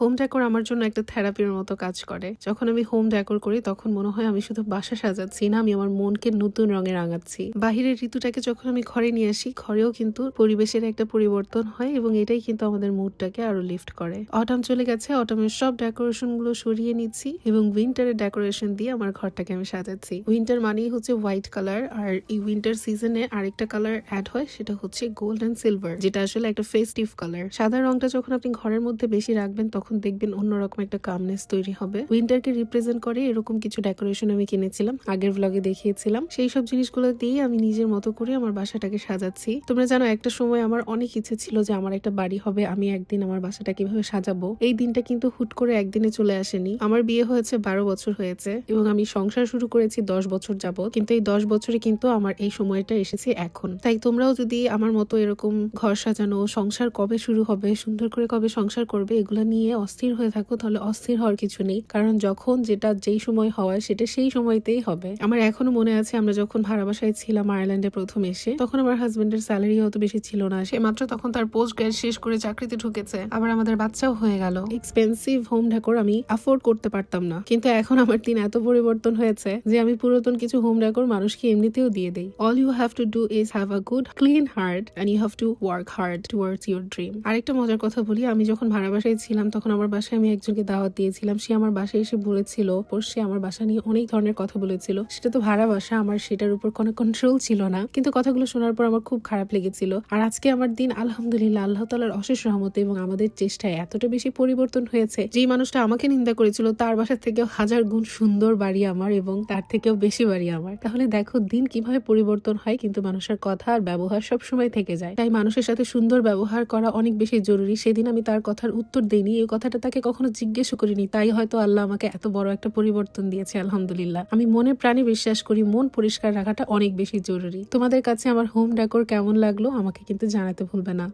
Home decor আমার জন্য একটা থেরাপির মতো কাজ করে। যখন আমি হোম ডেকোর করি, তখন মনে হয় আমি শুধু বাসা সাজাচ্ছি না, আমি আমার মনকে নতুন রঙে রাঙাচ্ছি। বাহিরের ঋতুটাকে যখন আমি ঘরে নিয়ে আসি, ঘরেও কিন্তু পরিবেশের একটা পরিবর্তন হয় এবং এটাই কিন্তু আমাদের মুডটাকে আরও লিফট করে। অটাম চলে গেছে অটামের সব ডেকোরেশনগুলো সরিয়ে নিচ্ছি এবং উইন্টারের ডেকোরেশন দিয়ে আমার ঘরটাকে আমি সাজাচ্ছি। উইন্টার মানেই হচ্ছে হোয়াইট কালার আর এই উইন্টার সিজনে আরেকটা কালার অ্যাড হয়, সেটা হচ্ছে গোল্ড অ্যান্ড সিলভার যেটা আসলে একটা ফেস্টিভ কালার সাদা রংটা যখন আপনি ঘরের মধ্যে বেশি রাখবেন, তখন দেখবেন অন্যরকম একটা কামনেস তৈরি হবে। উইন্টারকে রিপ্রেজেন্ট করে এরকম কিছু ডেকোরেশন আমি কিনেছিলাম, আগের ব্লগে দেখিয়েছিলাম। সেই সব জিনিসগুলো দিয়ে আমি নিজের মতো করে আমার বাসাটাকে সাজাচ্ছি। তোমরা জানো, একটা সময় আমার অনেক ইচ্ছে ছিল যে আমার একটা বাড়ি হবে, আমি একদিন আমার বাসাটা কীভাবে সাজাবো। এই দিনটা কিন্তু হুট করে একদিনে চলে আসেনি। আমার বিয়ে হয়েছে বারো বছর হয়েছে এবং আমি সংসার শুরু করেছি দশ বছর যাবত কিন্তু এই দশ বছরে কিন্তু আমার এই সময়টা এসেছে এখন। তাই তোমরাও যদি আমার মতো এরকম ঘর সাজানো, সংসার কবে শুরু হবে, সুন্দর করে কবে সংসার করবে, এগুলো নিয়ে অস্থির হয়ে থাকো, তাহলে অস্থির হওয়ার কিছু নেই। কারণ যখন যেটা যেই সময় হওয়ার, সেটা সেই সময়তেই হবে। আমার এখনও মনে আছে, আমরা যখন ভাড়া বাসায় ছিলাম আয়ারল্যান্ডে প্রথম এসে, তখন আমার হাজবেন্ডের স্যালারি অত বেশি ছিল না। সে মাত্র তখন তার পোস্ট গ্রেড শেষ করে চাকরিতে ঢুকেছে। আবার আমাদের বাচ্চাও হয়ে গেল। এক্সপেন্সিভ হোম ডেকোর আমি অ্যাফোর্ড করতে পারতাম না। কিন্তু এখন আমার দিন এত পরিবর্তন হয়েছে যে আমি পুরাতন কিছু হোম ডেকোর মানুষকে এমনিতেও দিয়ে দেই। All you have to do is have a good clean heart and you have to work hard towards your dream আরেকটা মজার কথা বলি, আমি যখন ভাড়া বাসায় ছিলাম, তখন আমার বাসায় আমি একজনকে দাওয়াত দিয়েছিলাম, সে আমার বাসায় এসে বলেছিল, ওর সে আমার বাসা নিয়ে অনেক ধরনের কথা বলেছিল। সেটা তো ভাড়া বাসা, আমার সেটার উপর কোনো কন্ট্রোল ছিল না। কিন্তু কথাগুলো শোনার পর আমার খুব খারাপ লেগেছিল। আর আজকে আমার দিন, আলহামদুলিল্লাহ, আল্লাহ তালার অশেষ রহমতে এবং আমাদের চেষ্টায় এতটা বেশি পরিবর্তন হয়েছে। যেই মানুষটা আমাকে নিন্দা করেছিল, তার বাসা থেকেও হাজার গুণ সুন্দর বাড়ি আমার এবং তার থেকেও বেশি বাড়ি আমার। তাহলে দেখো, দিন কীভাবে পরিবর্তন হয়, কিন্তু মানুষের কথা আর ব্যবহার সব সময় থেকে যায়। তাই মানুষের সাথে সুন্দর ব্যবহার করা অনেক বেশি জরুরি। সেদিন আমি তার কথার উত্তর দেইনি এই কথাটা তাকে কখনো জিজ্ঞেস করিনি। তাই হয়তো আল্লাহ আমাকে এত বড় একটা পরিবর্তন দিয়েছে, আলহামদুলিল্লাহ। আমি মনে প্রাণে বিশ্বাস করি, মন পরিষ্কার রাখাটা অনেক বেশি জরুরি। তোমাদের কাছে আমার হোম ডেকোর কেমন লাগল, আমাকে কিন্তু জানাতে ভুলবে না।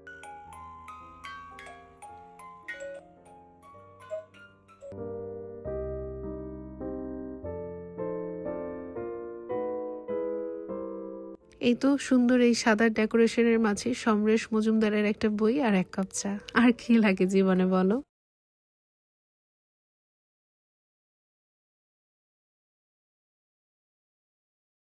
এই তো সুন্দর এই সাদা ডেকোরেশনের মাঝে সমরেশ মজুমদারের একটা বই আর এক কাপ চা। আর কি লাগে জীবনে বলো?